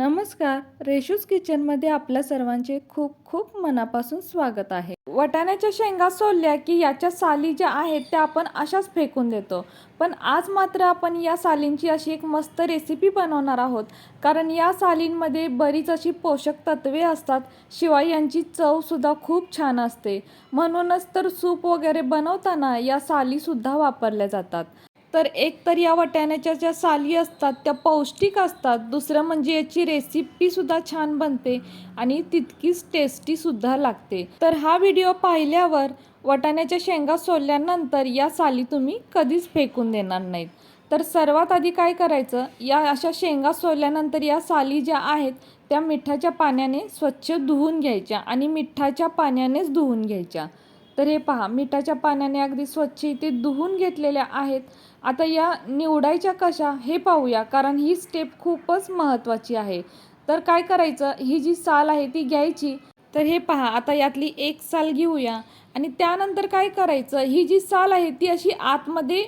नमस्कार रेशूज किचनमध्ये आपल्या सर्वांचे खूप खूप मनापासून स्वागत आहे. वटाण्याच्या शेंगा सोलल्या की याच्या साली ज्या आहेत त्या आपण अशाच फेकून देतो. पण आज मात्र आपण या सालींची अशी एक मस्त रेसिपी बनवणार आहोत. कारण या सालींमध्ये बरीच अशी पोषक तत्वे असतात शिवाय यांची चवसुद्धा खूप छान असते. म्हणूनच तर सूप वगैरे बनवताना या सालीसुद्धा वापरल्या जातात. तर एक तर या वाटाण्याच्या ज्या साली असतात त्या पौष्टिक असतात. दुसरं म्हणजे याची रेसिपीसुद्धा छान बनते आणि तितकीच टेस्टीसुद्धा लागते. तर हा व्हिडिओ पाहिल्यावर वाटाण्याच्या शेंगा सोलल्यानंतर या साली तुम्ही कधीच फेकून देणार नाहीत. तर सर्वात आधी काय करायचं? या अशा शेंगा सोलल्यानंतर या साली ज्या आहेत त्या मिठाच्या पाण्याने स्वच्छ धुवून घ्यायच्या आणि मिठाच्या पाण्यानेच धुवून घ्यायच्या. तर हे पहा मिठाच्या पाण्याने अगदी स्वच्छ इथे धुवून घेतलेल्या आहेत. आता या निवडायच्या कशा हे पाहूया कारण ही स्टेप खूपच महत्त्वाची आहे. तर काय करायचं? ही जी साल आहे ती घ्यायची. तर हे पहा आता यातली एक साल घेऊया. आणि त्यानंतर काय करायचं? ही जी साल आहे ती अशी आतमध्ये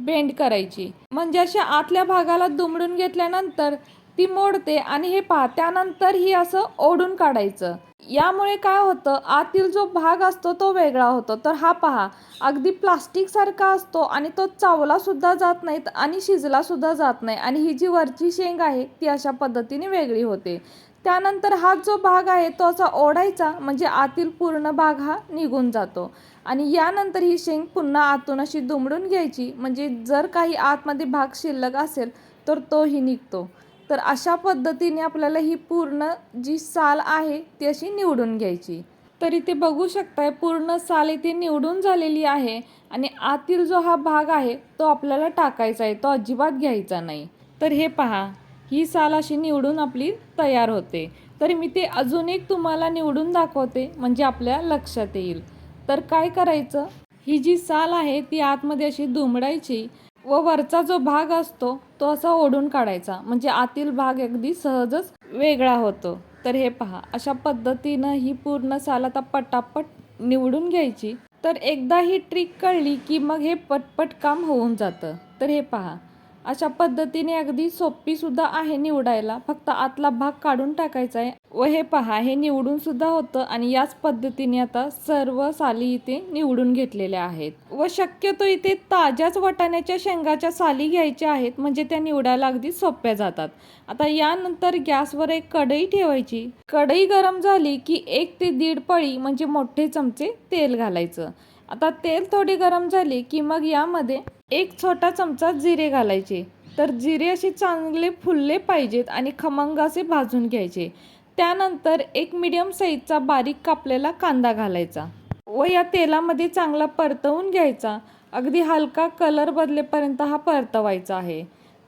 बेंड करायची. म्हणजे अशा आतल्या भागाला दुमडून घेतल्यानंतर ती मोडते आणि हे पहा त्यानंतर ही असं ओढून काढायचं. यामुळे काय होतं आतील जो भाग असतो तो वेगळा होतो. तर हा पहा अगदी प्लास्टिकसारखा असतो आणि तो चावला सुद्धा जात नाहीत आणि शिजला सुद्धा जात नाही. आणि ही जी वरची शेंग आहे ती अशा पद्धतीने वेगळी होते. त्यानंतर हा जो भाग आहे तो असा ओढायचा म्हणजे आतील पूर्ण भाग हा निघून जातो. आणि यानंतर ही शेंग पुन्हा आतून अशी दुमडून घ्यायची. म्हणजे जर काही आतमध्ये भाग शिल्लक असेल तर तोही निघतो. तर अशा पद्धतीने आपल्याला ही पूर्ण जी साल आहे ती अशी निवडून घ्यायची. तर इथे बघू शकताय पूर्ण साल इथे निवडून झालेली आहे आणि आतील जो हा भाग आहे तो आपल्याला टाकायचा आहे तो अजिबात घ्यायचा नाही. तर हे पहा ही साल अशी निवडून आपली तयार होते. तर मी ते अजून एक तुम्हाला निवडून दाखवते म्हणजे आपल्या लक्षात येईल. तर काय करायचं? ही जी साल आहे ती आतमध्ये अशी दुमडायची व वरचा जो भाग असतो तो असा ओढून काढायचा. म्हणजे आतील भाग अगदी सहजच वेगळा होतो. तर हे पहा अशा पद्धतीनं ही पूर्ण साल आता पटापट निवडून घ्यायची. तर एकदा ही ट्रिक कळली की मग हे पटपट काम होऊन जातं. तर हे पहा अशा पद्धतीने अगदी सोपी सुद्धा आहे निवडायला. फक्त आतला भाग काढून टाकायचा आहे. व हे पहा हे निवडून सुद्धा होतं आणि याच पद्धतीने आता सर्व साली इथे निवडून घेतलेल्या आहेत. व शक्यतो इथे ताज्याच वाटाण्याच्या शेंगाच्या साली घ्यायच्या आहेत म्हणजे त्या निवडायला अगदी सोप्या जातात. आता यानंतर गॅसवर एक कढई ठेवायची. कढई गरम झाली की एक ते दीड पळी म्हणजे मोठे चमचे तेल घालायचं. आता तेल थोडी गरम झाली की मग यामध्ये एक छोटा चमचा जिरे घालायचे. तर जिरे असे चांगले फुलले पाहिजेत आणि खमंग असे भाजून घ्यायचे. त्यानंतर एक मीडियम साईजचा बारीक कापलेला कांदा घालायचा व या तेलामध्ये चांगला परतवून घ्यायचा. अगदी हलका कलर बदलेपर्यंत हा परतवायचा आहे.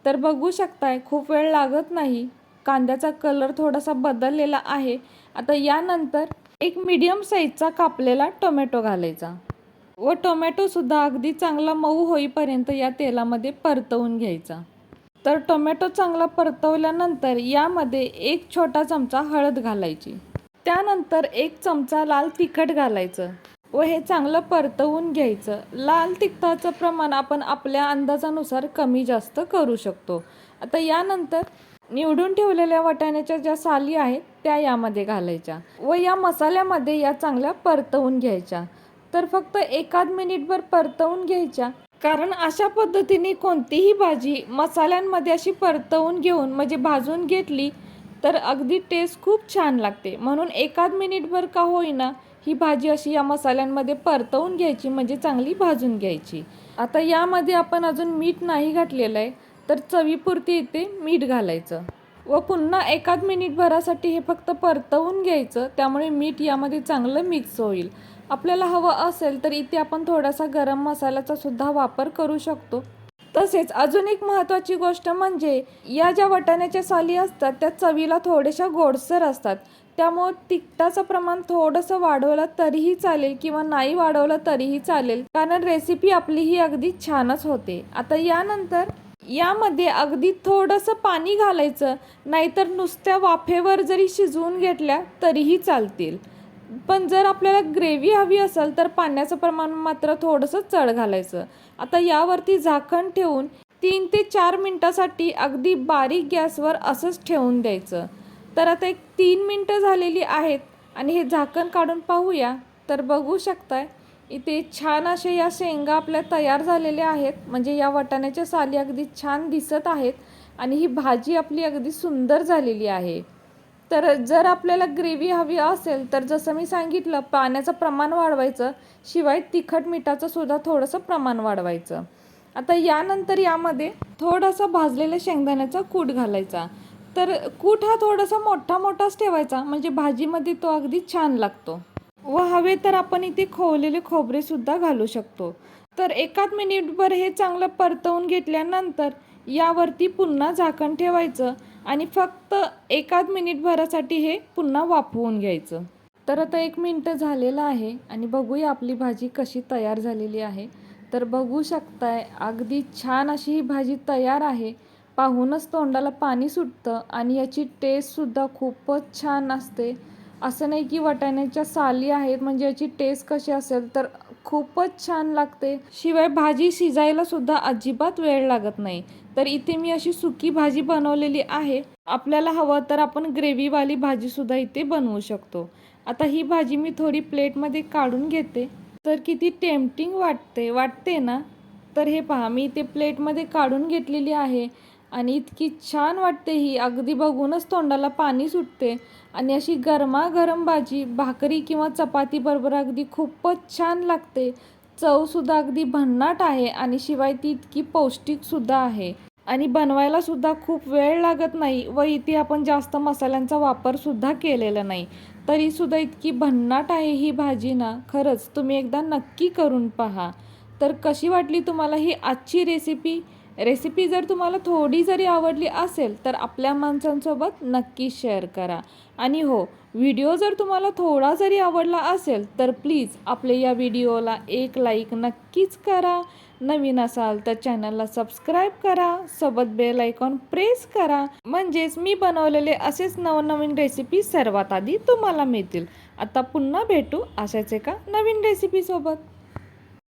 तर बघू शकताय खूप वेळ लागत नाही. कांद्याचा कलर थोडासा बदललेला आहे. आता यानंतर एक मीडियम साईजचा कापलेला टोमॅटो घालायचा व टोमॅटोसुद्धा अगदी चांगला मऊ होईपर्यंत या तेलामध्ये परतवून घ्यायचा. तर टोमॅटो चांगला परतवल्यानंतर यामध्ये एक छोटा चमचा हळद घालायची. त्यानंतर एक चमचा लाल तिखट घालायचं व हे चांगलं परतवून घ्यायचं. लाल तिखटाचं प्रमाण आपण आपल्या अंदाजानुसार कमी जास्त करू शकतो. आता यानंतर निवडून ठेवलेल्या वाटाण्याच्या ज्या साली आहेत त्या यामध्ये घालायच्या व या मसाल्यामध्ये या चांगल्या परतवून घ्यायच्या. तर फक्त एकाद मिनिटभर परतवून घ्यायच्या. कारण अशा पद्धतीने कोणतीही भाजी मसाल्यांमध्ये अशी परतवून घेऊन म्हणजे भाजून घेतली तर अगदी टेस्ट खूप छान लागते. म्हणून एकाद मिनिटभर का होईना ही भाजी अशी या मसाल्यांमध्ये परतवून घ्यायची म्हणजे चांगली भाजून घ्यायची. आता यामध्ये आपण अजून मीठ नाही घातलेलं आहे तर चवीपुरती इथे मीठ घालायचं. व पुन्हा एकाद मिनिटभरासाठी हे फक्त परतवून घ्यायचं त्यामुळे मीठ यामध्ये चांगलं मिक्स होईल. आपल्याला हवं असेल तर इथे आपण थोडासा गरम मसाल्याचा सुद्धा वापर करू शकतो. तसेच अजून एक महत्त्वाची गोष्ट म्हणजे या ज्या वाटाण्याच्या साली असतात त्या चवीला थोड्याशा गोडसर असतात. त्यामुळं तिखटाचं प्रमाण थोडंसं वाढवलं तरीही चालेल किंवा नाही वाढवलं तरीही चालेल. कारण रेसिपी आपली ही अगदी छानच होते. आता यानंतर यामध्ये अगदी थोडंसं पाणी घालायचं. नाहीतर नुसत्या वाफेवर जरी शिजवून घेतल्या तरीही चालतील. पण जर आपल्याला ग्रेव्ही हवी असेल तर पाण्याचं प्रमाण मात्र थोडंसं चढ घालायचं. आता यावरती झाकण ठेवून तीन ते चार मिनटासाठी अगदी बारीक गॅसवर असंच ठेवून द्यायचं. तर आता एक तीन मिनटं झालेली आहेत आणि हे झाकण काढून पाहूया. तर बघू शकताय इथे छान असे या शेंगा आपल्या तयार झालेल्या आहेत. म्हणजे या वाटाण्याच्या साली अगदी छान दिसत आहेत आणि ही भाजी आपली अगदी सुंदर झालेली आहे. तर जर आपल्याला ग्रेव्ही हवी असेल तर जसं मी सांगितलं पाण्याचं प्रमाण वाढवायचं शिवाय तिखट मिठाचं सुद्धा थोडंसं प्रमाण वाढवायचं. आता यानंतर यामध्ये थोडासा भाजलेल्या शेंगदाण्याचा कूट घालायचा. तर कूट हा थोडासा मोठा मोठाच ठेवायचा म्हणजे भाजीमध्ये तो अगदी छान लागतो. व हवे तर आपण इथे खोवलेले खोबरे सुद्धा घालू शकतो. तर एकाच मिनिटभर हे चांगलं परतवून घेतल्यानंतर यावरती पुन्हा झाकण ठेवायचं आणि फक्त एकाच मिनिटभरासाठी हे पुन्हा वाफवून घ्यायचं. तर आता एक मिनटं झालेलं आहे आणि बघूया आपली भाजी कशी तयार झालेली आहे. तर बघू शकताय अगदी छान अशी ही भाजी तयार आहे. पाहूनच तोंडाला पाणी सुटतं आणि याची टेस्टसुद्धा खूपच छान असते. असं नाही की वाटाण्याच्या साली आहेत म्हणजे याची टेस्ट कशी असेल तर खूपच छान लागते. शिवाय भाजी शिजायला सुद्धा अजिबात वेळ लागत नाही. तर इथे मी अशी सुकी भाजी बनवलेली आहे. आपल्याला हवं तर आपण ग्रेव्हीवाली भाजीसुद्धा इथे बनवू शकतो. आता ही भाजी मी थोडी प्लेटमध्ये काढून घेते. तर किती टेम्पटिंग वाटते वाटते ना? तर हे पहा मी इथे प्लेटमध्ये काढून घेतलेली आहे आणि इतकी छान वाटते ही. अगदी बघूनच तोंडाला पाणी सुटते. आणि अशी गरमागरम भाजी भाकरी किंवा चपातीबरोबर अगदी खूपच छान लागते. चवसुद्धा अगदी भन्नाट आहे आणि शिवाय ती इतकी पौष्टिकसुद्धा आहे. आणि बनवायला सुद्धा खूप वेळ लागत नाही व इथे आपण जास्त मसाल्यांचा वापर सुद्धा केलेला नाही. तरी सुद्धा इतकी भन्नाट आहे ही भाजी ना खरंच तुम्ही एकदा नक्की करून पहा. तर कशी वाटली तुम्हाला ही आजची रेसिपी रेसिपी जर तुम्हाला थोडी जरी आवडली असेल तर आपल्या माणसांसोबत नक्की शेअर करा. आणि हो व्हिडिओ जर तुम्हाला थोडा जरी आवडला असेल तर प्लीज आपले या व्हिडिओला एक लाईक नक्कीच करा. नवीन असाल तर चॅनलला सबस्क्राईब करा. सोबत बेल आयकॉन प्रेस करा. म्हणजेच मी बनवलेले असेच नवनवीन रेसिपी सर्वात आधी तुम्हाला मिळतील. आता पुन्हा भेटू अशाच एका नवीन रेसिपीसोबत